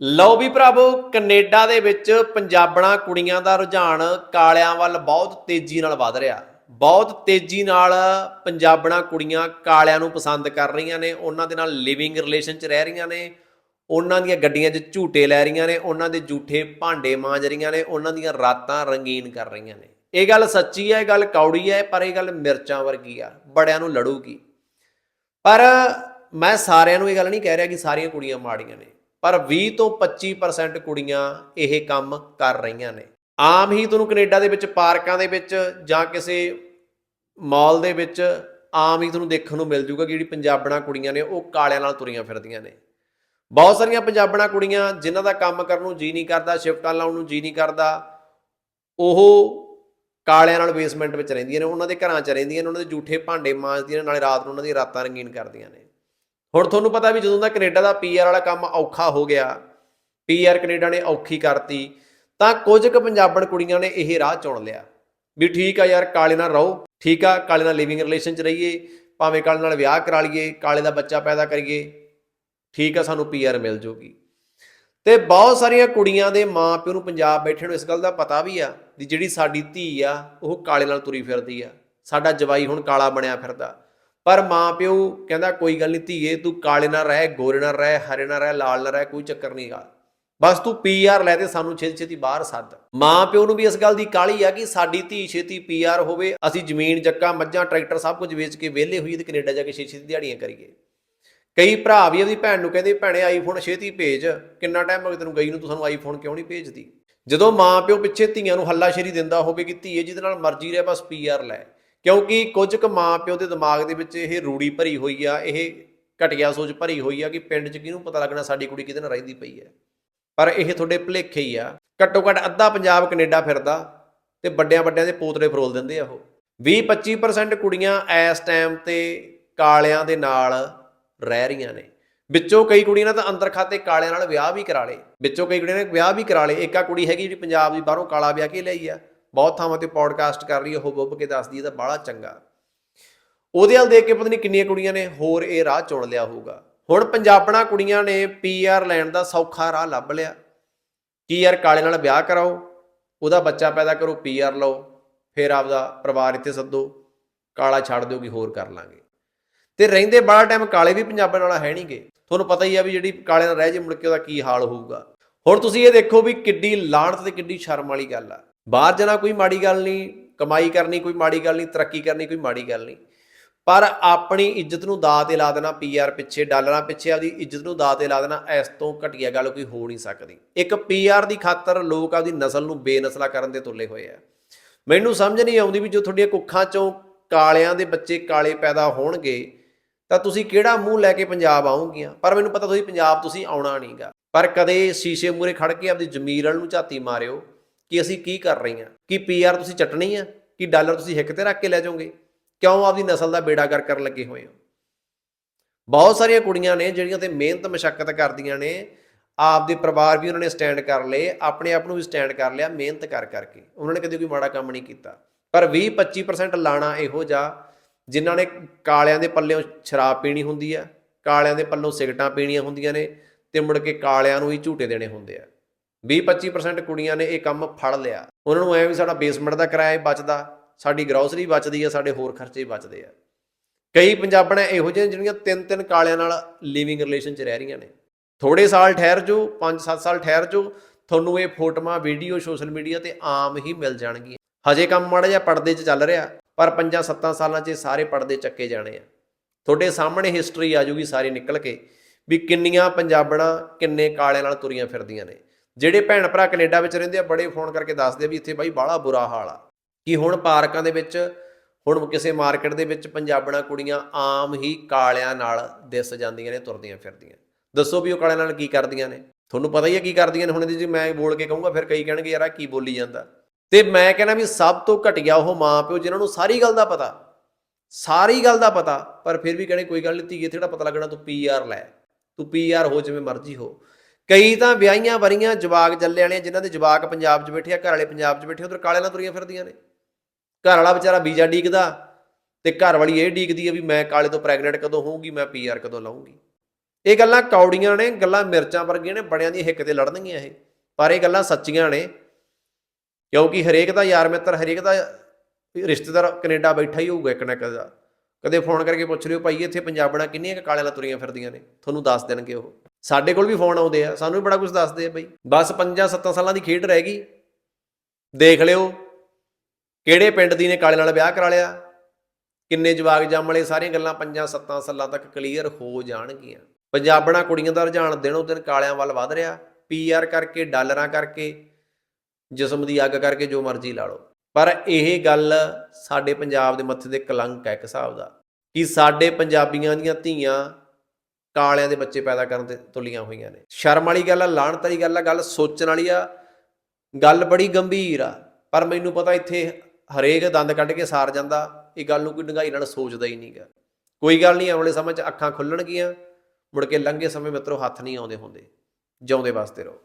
ਲਓ ਵੀ ਭਰਾਵੋ ਕੈਨੇਡਾ ਦੇ ਵਿੱਚ ਪੰਜਾਬਣਾ ਕੁੜੀਆਂ ਦਾ ਰੁਝਾਨ ਕਾਲਿਆਂ ਵੱਲ ਬਹੁਤ ਤੇਜ਼ੀ ਨਾਲ ਵੱਧ ਰਿਹਾ। ਬਹੁਤ ਤੇਜ਼ੀ ਨਾਲ ਪੰਜਾਬਣਾ ਕੁੜੀਆਂ ਕਾਲਿਆਂ ਨੂੰ ਪਸੰਦ ਕਰ ਰਹੀਆਂ ਨੇ, ਉਹਨਾਂ ਦੇ ਨਾਲ ਲਿਵਿੰਗ ਰਿਲੇਸ਼ਨ 'ਚ ਰਹਿ ਰਹੀਆਂ ਨੇ, ਉਹਨਾਂ ਦੀਆਂ ਗੱਡੀਆਂ 'ਚ ਝੂਟੇ ਲੈ ਰਹੀਆਂ ਨੇ, ਉਹਨਾਂ ਦੇ ਝੂਠੇ ਭਾਂਡੇ ਮਾਂਜ ਰਹੀਆਂ ਨੇ, ਉਹਨਾਂ ਦੀਆਂ ਰਾਤਾਂ ਰੰਗੀਨ ਕਰ ਰਹੀਆਂ ਨੇ। ਇਹ ਗੱਲ ਸੱਚੀ ਹੈ, ਇਹ ਗੱਲ ਕੌੜੀ ਹੈ, ਪਰ ਇਹ ਗੱਲ ਮਿਰਚਾਂ ਵਰਗੀ ਆ, ਬੜਿਆਂ ਨੂੰ ਲੜੂਗੀ। ਪਰ ਮੈਂ ਸਾਰਿਆਂ ਨੂੰ ਇਹ ਗੱਲ ਨਹੀਂ ਕਹਿ ਰਿਹਾ ਕਿ ਸਾਰੀਆਂ ਕੁੜੀਆਂ ਮਾੜੀਆਂ ਨੇ। ਪਰ 20 ਤੋਂ 25% ਕੁੜੀਆਂ ਇਹ ਕੰਮ ਕਰ ਰਹੀਆਂ ਨੇ। ਆਮ ਹੀ ਤੁਹਾਨੂੰ ਕੈਨੇਡਾ ਦੇ ਵਿੱਚ, ਪਾਰਕਾਂ ਦੇ ਵਿੱਚ ਜਾਂ ਕਿਸੇ ਮਾਲ ਦੇ ਵਿੱਚ ਆਮ ਹੀ ਤੁਹਾਨੂੰ ਦੇਖਣ ਨੂੰ ਮਿਲ ਜੂਗਾ ਕਿ ਜਿਹੜੀ ਪੰਜਾਬਣਾ ਕੁੜੀਆਂ ਨੇ ਉਹ ਕਾਲਿਆਂ ਨਾਲ ਤੁਰੀਆਂ ਫਿਰਦੀਆਂ ਨੇ। ਬਹੁਤ ਸਾਰੀਆਂ ਪੰਜਾਬਣਾ ਕੁੜੀਆਂ ਜਿਨ੍ਹਾਂ ਦਾ ਕੰਮ ਕਰਨ ਨੂੰ ਜੀ ਨਹੀਂ ਕਰਦਾ, ਸ਼ਿਫਟਾਂ ਲਾਉਣ ਨੂੰ ਜੀ ਨਹੀਂ ਕਰਦਾ, ਉਹ ਕਾਲਿਆਂ ਨਾਲ ਬੇਸਮੈਂਟ ਵਿੱਚ ਰਹਿੰਦੀਆਂ ਨੇ, ਉਹਨਾਂ ਦੇ ਘਰਾਂ 'ਚ ਰਹਿੰਦੀਆਂ ਨੇ, ਉਹਨਾਂ ਦੇ ਝੂਠੇ ਭਾਂਡੇ ਮਾਂਜਦੀਆਂ ਨੇ, ਨਾਲੇ ਰਾਤ ਨੂੰ ਉਹਨਾਂ ਦੀਆਂ ਰਾਤਾਂ ਰੰਗੀਨ ਕਰਦੀਆਂ ਨੇ। ਹੁਣ ਤੁਹਾਨੂੰ ਪਤਾ ਵੀ ਜਦੋਂ ਦਾ ਕੈਨੇਡਾ ਦਾ ਪੀਆਰ ਵਾਲਾ ਕੰਮ ਔਖਾ ਹੋ ਗਿਆ ਪੀਆਰ ਕੈਨੇਡਾ ਨੇ ਔਖੀ ਕਰਤੀ, ਤਾਂ ਕੁਝ ਕੁ ਪੰਜਾਬਣ ਕੁੜੀਆਂ ਨੇ ਇਹ ਰਾਹ ਚੁਣ ਲਿਆ ਵੀ ਠੀਕ ਆ ਯਾਰ, ਕਾਲੇ ਨਾਲ ਰਹੋ, ਠੀਕ ਆ, ਕਾਲੇ ਨਾਲ ਲਿਵਿੰਗ ਰਿਲੇਸ਼ਨ 'ਚ ਰਹੀਏ, ਭਾਵੇਂ ਕਾਲੇ ਨਾਲ ਵਿਆਹ ਕਰਾ ਲਈਏ, ਕਾਲੇ ਦਾ ਬੱਚਾ ਪੈਦਾ ਕਰੀਏ, ਠੀਕ ਆ, ਸਾਨੂੰ ਪੀਆਰ ਮਿਲ ਜੂਗੀ। ਤੇ ਬਹੁਤ ਸਾਰੀਆਂ ਕੁੜੀਆਂ ਦੇ ਮਾਪਿਓ ਨੂੰ ਪੰਜਾਬ ਬੈਠੇ ਨੂੰ ਇਸ ਗੱਲ ਦਾ ਪਤਾ ਵੀ ਆ ਵੀ ਜਿਹੜੀ ਸਾਡੀ ਧੀ ਆ, ਉਹ ਕਾਲੇ ਨਾਲ ਤੁਰੀ ਫਿਰਦੀ ਆ, ਸਾਡਾ ਜਵਾਈ ਹੁਣ ਕਾਲਾ ਬਣਿਆ ਫਿਰਦਾ। ਪਰ ਮਾਂ ਪਿਓ ਕਹਿੰਦਾ, ਕੋਈ ਗੱਲ ਨਹੀਂ ਧੀਏ, ਤੂੰ ਕਾਲੇ ਨਾਲ ਰਹਿ, ਗੋਰੇ ਨਾਲ ਰਹਿ, ਹਰੇ ਨਾਲ ਰਹਿ, ਲਾਲ ਨਾਲ ਰਹਿ, ਕੋਈ ਚੱਕਰ ਨਹੀਂ ਨਹੀਂਗਾ ਬਸ ਤੂੰ ਪੀਆਰ ਲੈ ਤੇ ਸਾਨੂੰ ਛੇਤੀ ਛੇਤੀ ਬਾਹਰ ਸੱਦ। ਮਾਂ ਪਿਓ ਨੂੰ ਵੀ ਇਸ ਗੱਲ ਦੀ ਕਾਹਲੀ ਆ ਕਿ ਸਾਡੀ ਧੀ ਛੇਤੀ ਪੀਆਰ ਹੋਵੇ, ਅਸੀਂ ਜ਼ਮੀਨ ਜੱਕਾ ਮੱਝਾਂ, ਟਰੈਕਟਰ ਸਭ ਕੁਝ ਵੇਚ ਕੇ ਵਿਹਲੇ ਹੋਈਏ ਤੇ ਕੈਨੇਡਾ ਜਾ ਕੇ ਛੇਤੀ ਛੇਤੀ ਦਿਹਾੜੀਆਂ ਕਰੀਏ। ਕਈ ਭਰਾ ਵੀ ਉਹਦੀ ਭੈਣ ਨੂੰ ਕਹਿੰਦੇ, ਭੈਣੇ, ਆਈਫੋਨ ਛੇਤੀ ਭੇਜ, ਕਿੰਨਾ ਟਾਈਮ ਹੋ ਗਿਆ ਤੈਨੂੰ ਗਈ ਨੂੰ, ਤੂੰ ਸਾਨੂੰ ਆਈਫੋਨ ਕਿਉਂ ਨਹੀਂ ਭੇਜਦੀ? ਜਦੋਂ ਮਾਂ ਪਿਓ ਪਿੱਛੇ ਧੀਆਂ ਨੂੰ ਹੱਲਾਸ਼ੇਰੀ ਦਿੰਦਾ ਹੋਵੇ ਕਿ ਧੀਏ, ਜਿਹਦੇ ਨਾਲ ਮਰਜ਼ੀ ਰਹਿ, ਬਸ ਪੀਆਰ ਲੈ। ਕਿਉਂਕਿ ਕੁਝ ਕੁ ਮਾਂ ਪਿਓ ਦੇ ਦਿਮਾਗ ਦੇ ਵਿੱਚ ਇਹ ਰੂੜੀ ਭਰੀ ਹੋਈ ਆ, ਇਹ ਘਟੀਆ ਸੋਚ ਭਰੀ ਹੋਈ ਆ ਕਿ ਪਿੰਡ 'ਚ ਕਿਹਨੂੰ ਪਤਾ ਲੱਗਣਾ ਸਾਡੀ ਕੁੜੀ ਕਿਹਦੇ ਨਾਲ ਰਹਿੰਦੀ ਪਈ ਹੈ। ਪਰ ਇਹ ਤੁਹਾਡੇ ਭੁਲੇਖੇ ਹੀ ਆ। ਘੱਟੋ ਘੱਟ ਅੱਧਾ ਪੰਜਾਬ ਕੈਨੇਡਾ ਫਿਰਦਾ ਤੇ ਵੱਡਿਆਂ ਵੱਡਿਆਂ ਦੇ ਪੋਤਰੇ ਫਰੋਲ ਦਿੰਦੇ ਆ ਉਹ। 20-25% ਕੁੜੀਆਂ ਇਸ ਟਾਈਮ ਤੇ ਕਾਲਿਆਂ ਦੇ ਨਾਲ ਰਹਿ ਰਹੀਆਂ ਨੇ। ਵਿੱਚੋਂ ਕਈ ਕੁੜੀਆਂ ਨੇ ਤਾਂ ਅੰਦਰ ਖਾਤੇ ਕਾਲਿਆਂ ਨਾਲ ਵਿਆਹ ਵੀ ਕਰਾ ਲਏ। ਵਿੱਚੋਂ ਕਈ ਕੁੜੀਆਂ ਨੇ ਵਿਆਹ ਵੀ ਕਰਾ ਲਏ। ਇੱਕਾ ਕੁੜੀ ਹੈਗੀ ਜਿਹੜੀ ਪੰਜਾਬ ਦੀ ਬਾਹਰੋਂ ਕਾਲਾ ਵਿਆਹ ਕੇ ਲਈ ਆ। ਬਹੁਤ ਥਾਵਾਂ ਤੇ ਪੋਡਕਾਸਟ ਕਰ ਰਹੀ ਆ ਉਹ ਬੱਬ ਕੇ ਦੱਸਦੀ ਇਹਦਾ ਬਾਹਲਾ ਚੰਗਾ। ਉਹਦੇ ਵੱਲ ਦੇਖ ਕੇ ਪਤਾ ਨਹੀਂ ਕਿੰਨੀਆਂ ਕੁੜੀਆਂ ਨੇ, ਹੋਰ ਇਹ ਰਾਹ ਚੁਣ ਲਿਆ ਹੋਊਗਾ। ਹੁਣ ਪੰਜਾਬਣਾ ਕੁੜੀਆਂ ਨੇ ਪੀਆਰ ਲੈਣ ਦਾ ਸੌਖਾ ਰਾਹ ਲੱਭ ਲਿਆ। ਕੀ ਯਾਰ ਕਾਲੇ ਨਾਲ ਵਿਆਹ ਕਰਾਓ, ਉਹਦਾ ਬੱਚਾ ਪੈਦਾ ਕਰੋ ਪੀਆਰ ਲਓ, ਫਿਰ ਆਪਦਾ ਪਰਿਵਾਰ ਇੱਥੇ ਸੱਦੋ, ਕਾਲਾ ਛੱਡ ਦਿਓ ਕਿ ਹੋਰ ਕਰ ਲਾਂਗੇ। ਤੇ ਰਹਿੰਦੇ ਬੜਾ ਟਾਈਮ ਕਾਲੇ ਵੀ ਪੰਜਾਬਾਂ ਨਾਲ ਹੈ ਨਹੀਂਗੇ ਤੁਹਾਨੂੰ ਪਤਾ ਹੀ ਆ ਵੀ ਜਿਹੜੀ ਕਾਲੇ ਨਾਲ ਰਹਿ ਜੇ ਮੁੜ ਕੇ ਉਹਦਾ ਕੀ ਹਾਲ ਹੋਊਗਾ। ਹੁਣ ਤੁਸੀਂ ਇਹ ਦੇਖੋ ਵੀ ਕਿੱਡੀ ਲਾਹਣਤ ਤੇ ਕਿੱਡੀ ਸ਼ਰਮ ਵਾਲੀ ਗੱਲ ਆ। ਬਾਹਰ ਜਾਣਾ ਕੋਈ ਮਾੜੀ ਗੱਲ ਨਹੀਂ, ਕਮਾਈ ਕਰਨੀ ਕੋਈ ਮਾੜੀ ਗੱਲ ਨਹੀਂ, ਤਰੱਕੀ ਕਰਨੀ ਕੋਈ ਮਾੜੀ ਗੱਲ ਨਹੀਂ। ਪਰ ਆਪਣੀ ਇੱਜ਼ਤ ਨੂੰ ਦਾਅ ਤੇ ਲਾ ਦੇਣਾ ਪੀਆਰ ਪਿੱਛੇ, ਡਾਲਰਾਂ ਪਿੱਛੇ, ਆਪਦੀ ਇੱਜ਼ਤ ਨੂੰ ਦਾਅ ਤੇ ਲਾ ਦੇਣਾ, ਇਸ ਤੋਂ ਘਟੀਆ ਗੱਲ ਕੋਈ ਹੋ ਨਹੀਂ ਸਕਦੀ। ਇੱਕ ਪੀਆਰ ਦੀ ਖਾਤਰ ਲੋਕ ਆਪਦੀ ਨਸਲ ਨੂੰ ਬੇਨਸਲਾ ਕਰਨ ਦੇ ਤੁਲੇ ਹੋਏ ਆ। ਮੈਨੂੰ ਸਮਝ ਨਹੀਂ ਆਉਂਦੀ ਵੀ ਜੋ ਤੁਹਾਡੀਆਂ ਕੁੱਖਾਂ ਚੋਂ ਕਾਲਿਆਂ ਦੇ ਬੱਚੇ ਕਾਲੇ ਪੈਦਾ ਹੋਣਗੇ, ਤਾਂ ਤੁਸੀਂ ਕਿਹੜਾ ਮੂੰਹ ਲੈ ਕੇ ਪੰਜਾਬ ਆਉਂਗੀਆਂ? ਪਰ ਮੈਨੂੰ ਪਤਾ ਤੁਸੀਂ ਪੰਜਾਬ, ਤੁਸੀਂ ਆਉਣਾ ਨਹੀਂਗਾ ਪਰ ਕਦੇ ਸ਼ੀਸ਼ੇ ਮੂਰੇ ਖੜ ਕੇ ਆਪਦੀ ਜ਼ਮੀਰ ਵਾਲ ਨੂੰ ਝਾਤੀ ਮਾਰਿਓ ਕਿ ਅਸੀਂ ਕੀ ਕਰ ਰਹੇ ਰਹੀਆਂ ਕੀ ਪੀਆਰ ਤੁਸੀਂ ਚਟਣੀ ਆ? ਕਿ ਡਾਲਰ ਤੁਸੀਂ ਹਿੱਕ ਤੇ ਰੱਖ ਕੇ ਲੈ ਜਾਓਗੇ? ਕਿਉਂ ਆਪਦੀ ਨਸਲ ਦਾ ਬੇੜਾ ਕਰ ਕਰਨ ਲੱਗੇ ਹੋਏ ਹੋ? ਬਹੁਤ ਸਾਰੀਆਂ ਕੁੜੀਆਂ ਨੇ ਜਿਹੜੀਆਂ ਤੇ ਮਿਹਨਤ ਮਸ਼ੱਕਤ ਕਰਦੀਆਂ ਨੇ, ਆਪਦੇ ਪਰਿਵਾਰ ਵੀ ਉਹਨਾਂ ਨੇ ਸਟੈਂਡ ਕਰ ਲਏ, ਆਪਣੇ ਆਪ ਨੂੰ ਵੀ ਸਟੈਂਡ ਕਰ ਲਿਆ, ਮਿਹਨਤ ਕਰ ਕਰਕੇ। ਉਹਨਾਂ ਨੇ ਕਦੇ ਕੋਈ ਮਾੜਾ ਕੰਮ ਨਹੀਂ ਕੀਤਾ। ਪਰ 20-25% ਲਾਣਾ ਇਹੋ ਜਿਹਾ, ਜਿਨ੍ਹਾਂ ਨੇ ਕਾਲਿਆਂ ਦੇ ਪੱਲਿਓਂ ਸ਼ਰਾਬ ਪੀਣੀ ਹੁੰਦੀ ਆ, ਕਾਲਿਆਂ ਦੇ ਪੱਲੋਂ ਸਿਗਰਟਾਂ ਪੀਣੀਆਂ ਹੁੰਦੀਆਂ ਨੇ ਤੇ ਮੁੜ ਕੇ ਕਾਲਿਆਂ ਨੂੰ ਹੀ ਝੂਟੇ ਦੇਣੇ ਹੁੰਦੇ ਆ। 20-25% ਕੁੜੀਆਂ ਨੇ ਇਹ ਕੰਮ ਫੜ ਲਿਆ। ਉਹਨਾਂ ਨੂੰ ਐ ਵੀ ਸਾਡਾ ਬੇਸਮੈਂਟ ਦਾ ਕਿਰਾਇਆ ਬਚਦਾ, ਸਾਡੀ ਗਰੋਸਰੀ ਬਚਦੀ ਆ, ਸਾਡੇ ਹੋਰ ਖਰਚੇ ਬਚਦੇ ਆ। ਕਈ ਪੰਜਾਬਣ ਇਹੋ ਜਿਹੇ ਜਿਹੜੀਆਂ ਤਿੰਨ ਤਿੰਨ ਕਾਲਿਆਂ ਨਾਲ ਲਿਵਿੰਗ ਰਿਲੇਸ਼ਨ 'ਚ ਰਹਿ ਰਹੀਆਂ ਨੇ। ਥੋੜੇ ਸਾਲ ਠਹਿਰ ਜੋ 5-7 ਸਾਲ ਠਹਿਰ ਜੋ ਤੁਹਾਨੂੰ ਇਹ ਫੋਟੋਆਂ ਵੀਡੀਓ ਸੋਸ਼ਲ ਮੀਡੀਆ ਤੇ ਆਮ ਹੀ ਮਿਲ ਜਾਣਗੀਆਂ। ਹਜੇ ਕੰਮ ਮਾੜਾ ਜਿਹਾ ਪਰਦੇ 'ਚ ਚੱਲ ਰਿਹਾ, ਪਰ 5-7 ਸਾਲਾਂ 'ਚ ਇਹ ਸਾਰੇ ਪਰਦੇ ਚੱਕੇ ਜਾਣੇ ਆ। ਤੁਹਾਡੇ ਸਾਹਮਣੇ ਹਿਸਟਰੀ ਆ ਜੂਗੀ ਸਾਰੀ ਨਿਕਲ ਕੇ, ਵੀ ਕਿੰਨੀਆਂ ਪੰਜਾਬਣਾਂ ਕਿੰਨੇ ਕਾਲਿਆਂ ਨਾਲ ਤੁਰੀਆਂ ਫਿਰਦੀਆਂ ਨੇ। ਜਿਹੜੇ ਭੈਣ ਭਰਾ ਕੈਨੇਡਾ ਵਿੱਚ ਰਹਿੰਦੇ ਆ, ਬੜੇ ਫੋਨ ਕਰਕੇ ਦੱਸਦੇ ਆ ਵੀ ਇੱਥੇ ਬਾਈ ਬਾਹਲਾ ਬੁਰਾ ਹਾਲ ਆ। ਕਿ ਹੁਣ ਪਾਰਕਾਂ ਦੇ ਵਿੱਚ, ਹੁਣ ਕਿਸੇ ਮਾਰਕੀਟ ਦੇ ਵਿੱਚ ਪੰਜਾਬਣਾ ਕੁੜੀਆਂ ਆਮ ਹੀ ਕਾਲਿਆਂ ਨਾਲ ਦਿਸ ਜਾਂਦੀਆਂ ਨੇ, ਤੁਰਦੀਆਂ ਫਿਰਦੀਆਂ। ਦੱਸੋ ਵੀ ਉਹ ਕਾਲਿਆਂ ਨਾਲ ਕੀ ਕਰਦੀਆਂ ਨੇ? ਤੁਹਾਨੂੰ ਪਤਾ ਹੀ ਹੈ ਕੀ ਕਰਦੀਆਂ ਨੇ ਹੁਣ ਇਹਦੀ ਜੇ ਮੈਂ ਬੋਲ ਕੇ ਕਹੂੰਗਾ, ਫਿਰ ਕਈ ਕਹਿਣਗੇ, ਯਾਰ ਆ ਕੀ ਬੋਲੀ ਜਾਂਦਾ। ਤੇ ਮੈਂ ਕਹਿੰਦਾ ਵੀ ਸਭ ਤੋਂ ਘਟੀਆ ਉਹ ਮਾਂ ਪਿਓ ਜਿਨ੍ਹਾਂ ਨੂੰ ਸਾਰੀ ਗੱਲ ਦਾ ਪਤਾ, ਸਾਰੀ ਗੱਲ ਦਾ ਪਤਾ, ਪਰ ਫਿਰ ਵੀ ਕਹਿੰਦੇ ਕੋਈ ਗੱਲ ਨਹੀਂ ਧੀਏ ਥੋੜਾ ਪਤਾ ਲੱਗਣਾ, ਤੂੰ ਪੀਆਰ ਲੈ। ਤੂੰ ਪੀਆਰ ਹੋ, ਜਿਵੇਂ ਮਰਜ਼ੀ ਹੋ। ਕਈ ਤਾਂ ਵਿਆਹੀਆਂ ਵਰੀਆਂ ਜਵਾਕ ਜੱਲੇ ਵਾਲੀਆਂ, ਜਿਨ੍ਹਾਂ ਦੇ ਜਵਾਕ ਪੰਜਾਬ 'ਚ ਬੈਠੇ ਆ, ਘਰ ਵਾਲੇ ਪੰਜਾਬ 'ਚ ਬੈਠੇ ਉਧਰ ਕਾਲੇ ਨਾਲ ਤੁਰੀਆਂ ਫਿਰਦੀਆਂ ਨੇ। ਘਰ ਵਾਲਾ ਵਿਚਾਰਾ ਵੀਜ਼ਾ ਡੀਕਦਾ ਤੇ ਘਰ ਵਾਲੀ ਇਹ ਡੀਕਦੀ ਆ ਵੀ ਮੈਂ ਕਾਲੇ ਤੋਂ ਪ੍ਰੈਗਨੈਂਟ ਕਦੋਂ ਹੋਊਂਗੀ, ਮੈਂ ਪੀਆਰ ਕਦੋਂ ਲਾਉਂਗੀ ਇਹ ਗੱਲਾਂ ਕੌੜੀਆਂ ਨੇ, ਗੱਲਾਂ ਮਿਰਚਾਂ ਵਰਗੀਆਂ ਨੇ, ਬੜਿਆਂ ਦੀ ਹਿੱਕ ਤੇ ਲੜਨਗੀਆਂ ਇਹ। ਪਰ ਇਹ ਗੱਲਾਂ ਸੱਚੀਆਂ ਨੇ, ਕਿਉਂਕਿ ਹਰੇਕ ਦਾ ਯਾਰ ਮਿੱਤਰ, ਹਰੇਕ ਦਾ ਰਿਸ਼ਤੇਦਾਰ ਕੈਨੇਡਾ ਬੈਠਾ ਹੀ ਹੋਊਗਾ ਇੱਕ ਨਾ ਕਦਾ ਕਦੇ ਫੋਨ ਕਰਕੇ ਪੁੱਛ ਲਿਓ, ਭਾਈ, ਇੱਥੇ ਪੰਜਾਬਣਾ ਕਿੰਨੀਆਂ ਕੁ ਕਾਲਿਆਂ ਨਾਲ ਤੁਰੀਆਂ ਫਿਰਦੀਆਂ ਨੇ? ਤੁਹਾਨੂੰ ਦੱਸ ਦੇਣਗੇ ਉਹ। ਸਾਡੇ ਕੋਲ ਵੀ ਫੋਨ ਆਉਂਦੇ ਆ, ਸਾਨੂੰ ਵੀ ਬੜਾ ਕੁਝ ਦੱਸਦੇ ਆ ਬਈ। ਬਸ 5-7 ਸਾਲਾਂ ਦੀ ਖੇਡ ਰਹਿ ਗਈ। ਦੇਖ ਲਿਓ, ਕਿਹੜੇ ਪਿੰਡ ਦੀ ਨੇ ਕਾਲੇ ਨਾਲ ਵਿਆਹ ਕਰਾ ਲਿਆ? ਕਿੰਨੇ ਜਵਾਗ ਵਾਲੇ ਸਾਰੀਆਂ ਗੱਲਾਂ 5-7 ਸਾਲਾਂ ਤੱਕ ਕਲੀਅਰ ਹੋ ਜਾਣਗੀਆਂ। ਪੰਜਾਬਣਾ ਕੁੜੀਆਂ ਦਾ ਰੁਝਾਨ ਦਿਨੋਂ ਦਿਨ ਕਾਲਿਆਂ ਵੱਲ ਵੱਧ ਰਿਹਾ। ਪੀਆਰ ਕਰਕੇ, ਡਾਲਰਾਂ ਕਰਕੇ, ਜਿਸਮ ਦੀ ਅੱਗ ਕਰਕੇ ਜੋ ਮਰਜ਼ੀ ਲਾ ਲਓ। ਪਰ ਇਹ ਗੱਲ ਸਾਡੇ ਪੰਜਾਬ ਦੇ ਮੱਥੇ ਤੇ ਕਲੰਕ ਹੈ ਇੱਕ ਹਿਸਾਬ ਦਾ। ਕਿ ਸਾਡੇ ਪੰਜਾਬੀਆਂ ਦੀਆਂ ਧੀਆਂ ਕਾਲਿਆਂ ਦੇ ਬੱਚੇ ਪੈਦਾ ਕਰਨ ਤੇ ਤੁਲੀਆਂ ਹੋਈਆਂ ਨੇ। ਸ਼ਰਮ ਵਾਲੀ ਗੱਲ ਆ ਲਾਹਣਤ ਵਾਲੀ ਗੱਲ ਆ, ਗੱਲ ਸੋਚਣ ਵਾਲੀ ਆ, ਗੱਲ ਬੜੀ ਗੰਭੀਰ ਆ। ਪਰ ਮੈਨੂੰ ਪਤਾ ਇੱਥੇ ਹਰੇਕ ਦੰਦ ਕੱਢ ਕੇ ਸਾਰ ਜਾਂਦਾ, ਇਹ ਗੱਲ ਨੂੰ ਕੋਈ ਡੰਗਾਈ ਨਾਲ ਸੋਚਦਾ ਹੀ ਨਹੀਂਗਾ। ਕੋਈ ਗੱਲ ਨਹੀਂ ਆਉਣੇ ਸਮੇਂ 'ਚ ਅੱਖਾਂ ਖੁੱਲਣਗੀਆਂ, ਮੁੜ ਕੇ ਲੰਘੇ ਸਮੇਂ ਮਿੱਤਰੋ ਹੱਥ ਨਹੀਂ ਆਉਂਦੇ ਹੁੰਦੇ, ਜਿਉਂਦੇ ਵਾਸਤੇ ਰਹੋ।